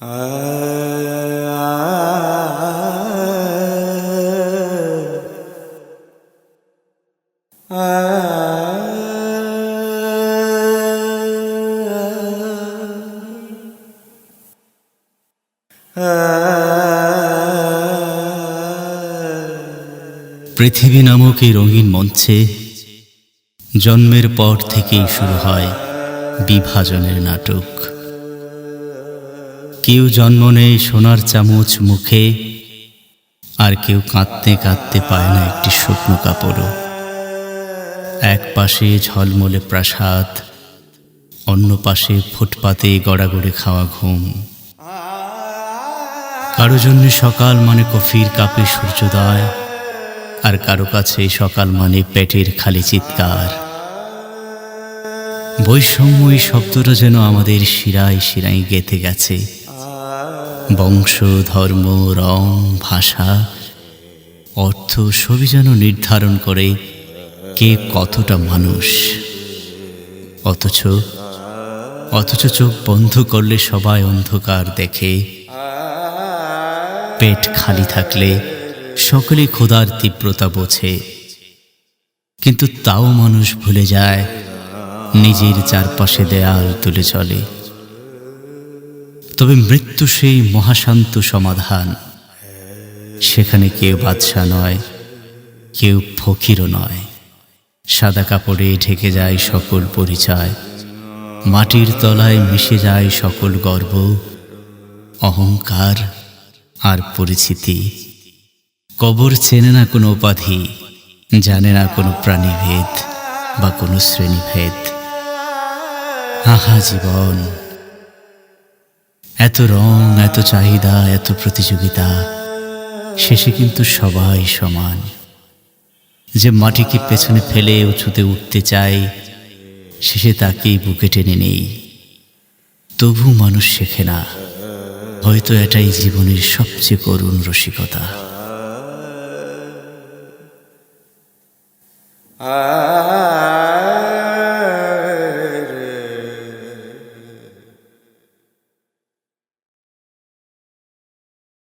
পৃথিবী নামক এই রঙিন মঞ্চে জন্মের পর থেকেই শুরু হয় বিভাজনের নাটক। কেউ জন্ম নেয় সোনার চামচ মুখে, আর কেউ কাঁদতে কাঁদতে পায় না একটি শুকনো কাপড়ও। এক পাশে ঝলমলে প্রাসাদ, অন্য পাশে ফুটপাতে গড়াগড়ে খাওয়া ঘুম। কারও জন্য সকাল মানে কফির কাপে সূর্যোদয়, আর কারও কাছে সকাল মানে পেটের খালি চিৎকার। বৈষম্য এই শব্দটা যেন আমাদের শিরায় শিরায় গেঁথে গেছে। বংশ ধর্ম রং, ভাষা, অর্থ সবই নির্ধারণ করে কে কতটা মানুষ। অথচ অথচ চোখ বন্ধ করলে সবাই অন্ধকার দেখে। পেট খালি থাকলে সকলে ক্ষুধার তীব্রতা বোঝে। কিন্তু তাও মানুষ ভুলে যায়, নিজের চারপাশে দেয়াল তুলে চলে। তবে মৃত্যু সেই মহাশান্ত সমাধান। সেখানে কেউ বাদশা নয়, কেউ ফকিরও নয়। সাদা কাপড়ে ঢেকে যায় সকল পরিচয়, মাটির তলায় মিশে যায় সকল গর্ব, অহংকার আর পরিচিতি। কবর চেনে না কোনো উপাধি, জানে না কোনো প্রাণীভেদ বা কোনো শ্রেণীভেদ। আহা জীবন এত রং, এত চাহিদা, এত প্রতিযোগিতা, শেষে কিন্তু সবাই সমান। যে মাটিকে পেছনে ফেলে উঁচুতে উঠতে চায়, শেষে তাকেই বুকে টেনে নেই। তবু মানুষ শেখে না, হয়তো এটাই জীবনের সবচেয়ে করুণ রসিকতা। ah